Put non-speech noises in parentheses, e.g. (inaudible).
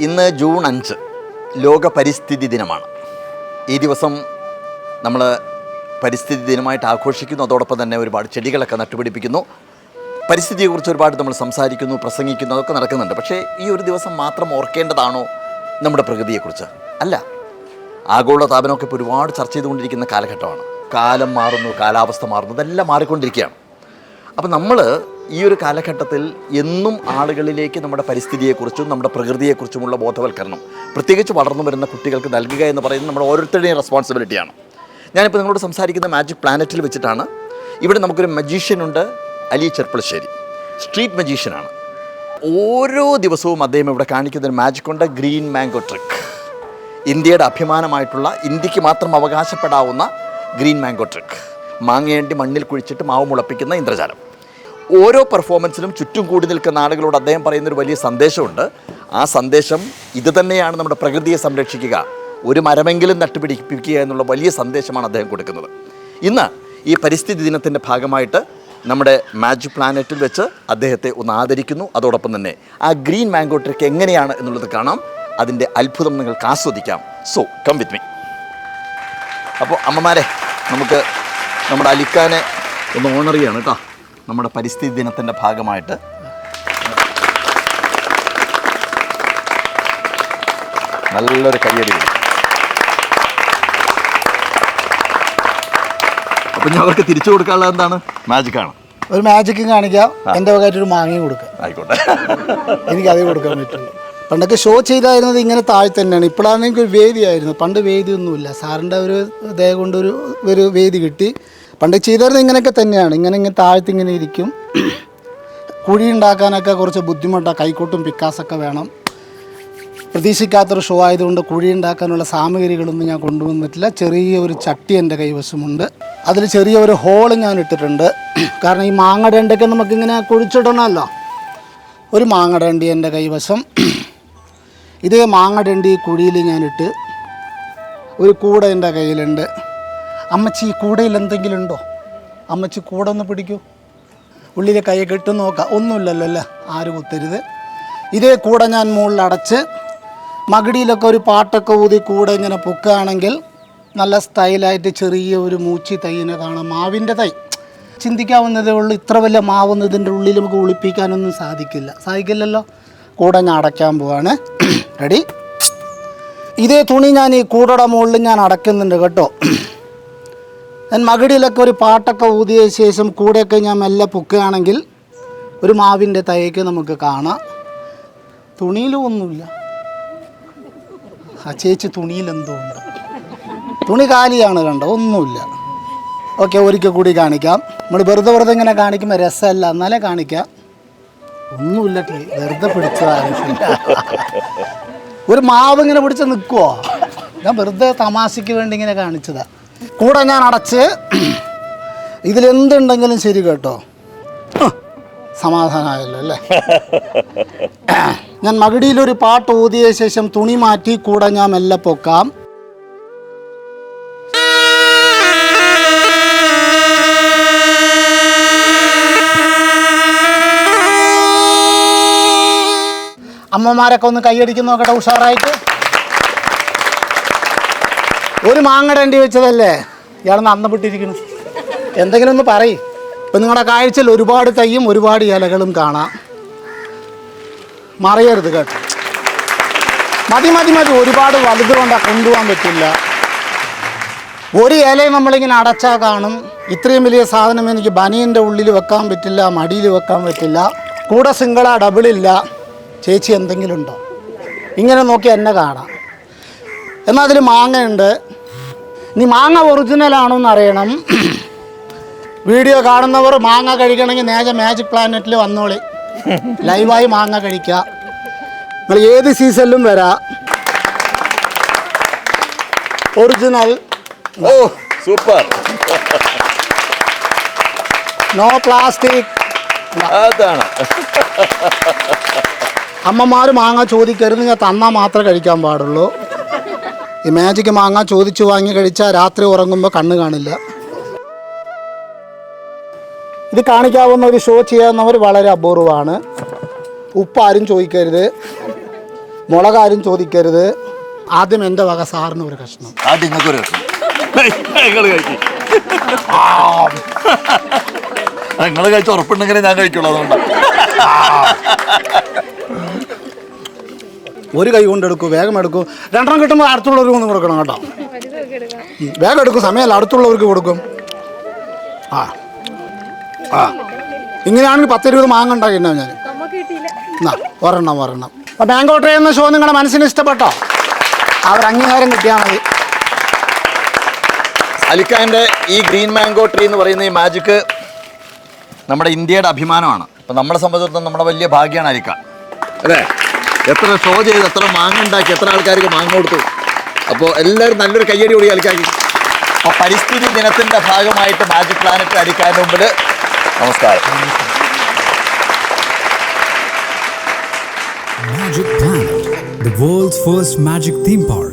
ഇന്ന് ജൂൺ അഞ്ച് ലോക പരിസ്ഥിതി ദിനമാണ്. ഈ ദിവസം നമ്മൾ പരിസ്ഥിതി ദിനമായിട്ട് ആഘോഷിക്കുന്നു. അതോടൊപ്പം തന്നെ ഒരുപാട് ചെടികളൊക്കെ നട്ടുപിടിപ്പിക്കുന്നു. പരിസ്ഥിതിയെക്കുറിച്ച് ഒരുപാട് നമ്മൾ സംസാരിക്കുന്നു പ്രസംഗിക്കുന്നു അതൊക്കെ നടക്കുന്നുണ്ട്. പക്ഷേ ഈ ഒരു ദിവസം മാത്രം ഓർക്കേണ്ടതാണോ നമ്മുടെ പ്രകൃതിയെക്കുറിച്ച്? അല്ല. ആഗോള താപനമൊക്കെ ഇപ്പോൾ ഒരുപാട് ചർച്ച ചെയ്തുകൊണ്ടിരിക്കുന്ന കാലഘട്ടമാണ്. കാലം മാറുന്നു കാലാവസ്ഥ മാറുന്നു ഇതെല്ലാം മാറിക്കൊണ്ടിരിക്കുകയാണ്. അപ്പോൾ നമ്മൾ ഈ ഒരു കാലഘട്ടത്തിൽ എന്നും ആളുകളിലേക്ക് നമ്മുടെ പരിസ്ഥിതിയെക്കുറിച്ചും നമ്മുടെ പ്രകൃതിയെക്കുറിച്ചുമുള്ള ബോധവൽക്കരണം പ്രത്യേകിച്ച് വളർന്നു വരുന്ന കുട്ടികൾക്ക് നൽകുക എന്ന് പറയുന്നത് നമ്മുടെ ഓരോരുത്തരുടെയും റെസ്പോൺസിബിലിറ്റിയാണ് ഞാനിപ്പോൾ നിങ്ങളോട് സംസാരിക്കുന്ന മാജിക് പ്ലാനറ്റിൽ വെച്ചിട്ടാണ്. ഇവിടെ നമുക്കൊരു മജീഷ്യനുണ്ട് അലി ചെർപ്പളശ്ശേരി. സ്ട്രീറ്റ് മജീഷ്യനാണ് ഓരോ ദിവസവും അദ്ദേഹം ഇവിടെ കാണിക്കുന്ന ഒരു മാജിക് ഉണ്ട് ഗ്രീൻ മാംഗോ ട്രിക്ക് ഇന്ത്യയുടെ അഭിമാനമായിട്ടുള്ള ഇന്ത്യയ്ക്ക് മാത്രം അവകാശപ്പെടാവുന്ന ഗ്രീൻ മാംഗോ ട്രിക്ക് മാങ്ങയേണ്ടി മണ്ണിൽ കുഴിച്ചിട്ട് മാവ് മുളപ്പിക്കുന്ന ഇന്ദ്രജാലം. ഓരോ പെർഫോമൻസിലും ചുറ്റും കൂടി നിൽക്കുന്ന ആളുകളോട് അദ്ദേഹം പറയുന്നൊരു വലിയ സന്ദേശമുണ്ട്. ആ സന്ദേശം ഇത് തന്നെയാണ് നമ്മുടെ പ്രകൃതിയെ സംരക്ഷിക്കുക ഒരു മരമെങ്കിലും നട്ടുപിടിപ്പിക്കുക എന്നുള്ള വലിയ സന്ദേശമാണ് അദ്ദേഹം കൊടുക്കുന്നത്. ഇന്ന് ഈ പരിസ്ഥിതി ദിനത്തിന്റെ ഭാഗമായിട്ട് നമ്മുടെ മാജിക് പ്ലാനറ്റിൽ വെച്ച് അദ്ദേഹത്തെ ഒന്ന് ആദരിക്കുന്നു. അതോടൊപ്പം തന്നെ ആ ഗ്രീൻ മാംഗോ ട്രിക്ക് എങ്ങനെയാണ് എന്നുള്ളത് കാണാം. അതിന്റെ അത്ഭുതം നിങ്ങൾക്ക് ആസ്വദിക്കാം. സോ കം വിത്ത് മീ അപ്പോൾ അമ്മമാരെ നമുക്ക് നമ്മുടെ അലിക്കാനെ ഒന്ന് ഓണറിയാണ് കേട്ടോ. നമ്മുടെ പരിസ്ഥിതി ദിനത്തിന്റെ ഭാഗമായിട്ട്. നല്ലൊരു കയ്യടി അപ്പൊ ഞാൻ അവർക്ക് തിരിച്ചു കൊടുക്കാനുള്ള എന്താണ്? മാജിക്കാണ് ഒരു മാജിക്കും കാണിക്കാം. എന്റെ വകയായിട്ട് ഒരു മാങ്ങയും കൊടുക്കാം. ആയിക്കോട്ടെ. എനിക്ക് അതേ കൊടുക്കാൻ പറ്റുള്ളൂ. പണ്ടൊക്കെ ഷോ ചെയ്തായിരുന്നത് ഇങ്ങനെ താഴെ തന്നെയാണ്. ഇപ്പോഴാണെങ്കിൽ ഒരു വേദിയായിരുന്നു. പണ്ട് വേദിയൊന്നുമില്ല. സാറിന്റെ ഒരു ദയ കൊണ്ടൊരു ഒരു വേദി കിട്ടി. പണ്ട് ചെയ്തായിരുന്നത് ഇങ്ങനെയൊക്കെ തന്നെയാണ്. ഇങ്ങനെ ഇങ്ങനെ താഴ്ത്തി ഇങ്ങനെ ഇരിക്കും. കുഴി ഉണ്ടാക്കാനൊക്കെ കുറച്ച് ബുദ്ധിമുട്ടാണ് കൈക്കോട്ടും പിക്കാസൊക്കെ വേണം. പ്രതീക്ഷിക്കാത്തൊരു ഷോ ആയതുകൊണ്ട് കുഴി ഉണ്ടാക്കാനുള്ള സാമഗ്രികളൊന്നും ഞാൻ കൊണ്ടുവന്നിട്ടില്ല. ചെറിയ ഒരു ചട്ടി എന്റെ കൈവശമുണ്ട്. അതിൽ ചെറിയ ഒരു ഹോൾ ഞാൻ ഇട്ടിട്ടുണ്ട്. കാരണം ഈ മാങ്ങടേണ്ടൊക്കെ നമുക്കിങ്ങനെ കുഴിച്ചിടണമല്ലോ. ഒരു മാങ്ങടണ്ടി എന്റെ കൈവശം. ഇതേ മാങ്ങടണ്ടി കുഴിയിൽ ഞാനിട്ട് ഒരു കൂട എന്റെ കയ്യിലുണ്ട്. അമ്മച്ചി ഈ കൂടയിൽ എന്തെങ്കിലും ഉണ്ടോ? അമ്മച്ചി കൂടെ ഒന്ന് പിടിക്കൂ. ഉള്ളിലെ കൈ കെട്ട് നോക്കാം. ഒന്നുമില്ലല്ലോ അല്ലേ? ആരും കുത്തരുത്. ഇതേ കൂടെ ഞാൻ മുകളിൽ അടച്ച് മകിടിയിലൊക്കെ ഒരു പാട്ടൊക്കെ ഊതി കൂടെ ഇങ്ങനെ പൊക്കുകയാണെങ്കിൽ നല്ല സ്റ്റൈലായിട്ട് ചെറിയ ഒരു മൂച്ചി തൈനെ കാണാം. മാവിന്റെ തൈ. ചിന്തിക്കാവുന്നതേ ഉള്ളൂ. ഇത്ര വലിയ മാവൊന്നും ഇതിന്റെ ഉള്ളിൽ നമുക്ക് ഒളിപ്പിക്കാനൊന്നും സാധിക്കില്ല. സാധിക്കില്ലല്ലോ? കൂടെ ഞാൻ അടയ്ക്കാൻ പോവാണ്. (clears throat) റെഡി ഇതേ തുണി ഞാൻ ഈ കൂടയുടെ മുകളിൽ ഞാൻ അടയ്ക്കുന്നുണ്ട് കേട്ടോ. (clears throat) ഞാൻ മകിടിയിലൊക്കെ ഒരു പാട്ടൊക്കെ ഊതിയ ശേഷം കൂടെയൊക്കെ ഞാൻ മെല്ലെ പൊക്കുകയാണെങ്കിൽ ഒരു മാവിന്റെ തൈക്ക് നമുക്ക് കാണാം. തുണിയിലും ഒന്നുമില്ല. ആ ചേച്ചി തുണിയിലെന്തോ ഉണ്ട്. തുണി കാലിയാണ് കണ്ടോ? ഒന്നുമില്ല. ഓക്കെ ഒരിക്കൽ കൂടി കാണിക്കാം. നമ്മൾ വെറുതെ വെറുതെ ഇങ്ങനെ കാണിക്കുമ്പോൾ രസമല്ല. എന്നാലേ കാണിക്കാം. ഒന്നുമില്ല വെറുതെ പിടിച്ചതാണ് ഒരു മാവ് ഇങ്ങനെ പിടിച്ച് നിൽക്കുവോ ഞാൻ വെറുതെ തമാശയ്ക്ക് വേണ്ടി ഇങ്ങനെ കാണിച്ചതാ. കൂടെ ഞാൻ അടച്ച് ഇതിലെന്തുണ്ടെങ്കിലും ശരി കേട്ടോ. സമാധാനമായല്ലോ അല്ലേ? ഞാൻ മകിടിയിലൊരു പാട്ട് ഊതിയ ശേഷം തുണി മാറ്റി കൂടെ ഞാൻ മെല്ലെ പൊക്കാം. അമ്മമാരൊക്കെ ഒന്ന് കൈയടിക്കുന്ന നോക്കട്ടെ ഉഷാറായിട്ട്. ഒരു മാങ്ങടേണ്ടി വെച്ചതല്ലേ? ഇയാളൊന്ന് അന്നപ്പെട്ടിരിക്കണം എന്തെങ്കിലും ഒന്ന് പറയും. ഇപ്പം നിങ്ങളുടെ കാഴ്ചയിൽ ഒരുപാട് തൈയും ഒരുപാട് ഇലകളും കാണാം. മറിയരുത് കേട്ടോ. മതി മതി മതി. ഒരുപാട് വലുത് കൊണ്ടാ കൊണ്ടുപോകാൻ പറ്റില്ല. ഒരു ഇലയും നമ്മളിങ്ങനെ അടച്ചാൽ കാണും. ഇത്രയും വലിയ സാധനം എനിക്ക് ബനിയന്റെ ഉള്ളിൽ വെക്കാൻ പറ്റില്ല മടിയിൽ വെക്കാൻ പറ്റില്ല. കൂടെ സിംഗിളാ ഡബിളില്ല ചേച്ചി എന്തെങ്കിലും ഉണ്ടോ? ഇങ്ങനെ നോക്കി എന്നെ കാണാം. എന്നാൽ അതിൽ മാങ്ങയുണ്ട്. ഇനി മാങ്ങ ഒറിജിനൽ ആണോ എന്ന് അറിയണം. വീഡിയോ കാണുന്നവർ മാങ്ങ കഴിക്കണമെങ്കിൽ നേരെ മാജിക് പ്ലാനറ്റിൽ വന്നോളി. ലൈവായി മാങ്ങ കഴിക്കുക നിങ്ങൾ ഏത് സീസണിലും വരാ. Original oh super. No plastic അതാണ്. അമ്മമാർ മാങ്ങ ചോദിക്കരുത് ഞാൻ തന്നാൽ മാത്രമേ കഴിക്കാൻ പാടുള്ളൂ. ഈ മാജിക് മാങ്ങ ചോദിച്ചു വാങ്ങി കഴിച്ചാൽ രാത്രി ഉറങ്ങുമ്പോൾ കണ്ണ് കാണില്ല. ഇത് കാണിക്കാവുന്ന ഒരു ഷോ ചെയ്യാവുന്നവർ വളരെ അപൂർവമാണ്. ഉപ്പ് ആരും ചോദിക്കരുത്. മുളക് ആരും ചോദിക്കരുത്. ആദ്യം എന്റെ വക സാറിന് ഒരു കഷ്ണം. ആദ്യം ഒരു നിങ്ങൾ കഴിച്ച് ഉറപ്പുണ്ടെങ്കിലേ ഞാൻ കഴിക്കുള്ളൂ അതുകൊണ്ടാണ് ഒരു കൈ കൊണ്ട് എടുക്കൂ വേഗം എടുക്കൂ. രണ്ടെണ്ണം കിട്ടുമ്പോൾ അടുത്തുള്ളവർക്ക് ഒന്നും കൊടുക്കണം കേട്ടോ. വേഗം എടുക്കും സമയമല്ല അടുത്തുള്ളവർക്ക് കൊടുക്കും. ആ ആ. ഇങ്ങനെയാണെങ്കിൽ പത്തിരുപത് മാങ്ങ ഉണ്ടാക്കിയിട്ടുണ്ടാവും ഞാൻ. എന്നാ ഒരെണ്ണം ഒരെണ്ണം. അപ്പം മാംഗോ ട്രേ എന്ന ഷോ നിങ്ങളുടെ മനസ്സിന് ഇഷ്ടപ്പെട്ടോ? അവർ അംഗീകാരം കിട്ടിയാൽ മതി. അലിഖാന്റെ ഈ ഗ്രീൻ മാംഗോ ട്രീ എന്ന് പറയുന്ന ഈ മാജിക്ക് നമ്മുടെ ഇന്ത്യയുടെ അഭിമാനമാണ്. അപ്പം നമ്മളെ സംബന്ധിച്ചിടത്തോളം നമ്മുടെ വലിയ ഭാഗ്യമാണ് അലിക്ക. അല്ലേ? എത്ര ഷോ ചെയ്ത് എത്ര മാങ്ങ ഉണ്ടാക്കി എത്ര ആൾക്കാർക്ക് മാങ്ങ കൊടുത്തു. അപ്പോൾ എല്ലാവരും നല്ലൊരു കയ്യടി കൂടി കളിക്കാക്കി. അപ്പോൾ പരിസ്ഥിതി ദിനത്തിന്റെ ഭാഗമായിട്ട് മാജിക് പ്ലാനറ്റ് അടിക്കാൻ മുമ്പിൽ നമസ്കാരം. Magic Planet, the world's first magic theme park.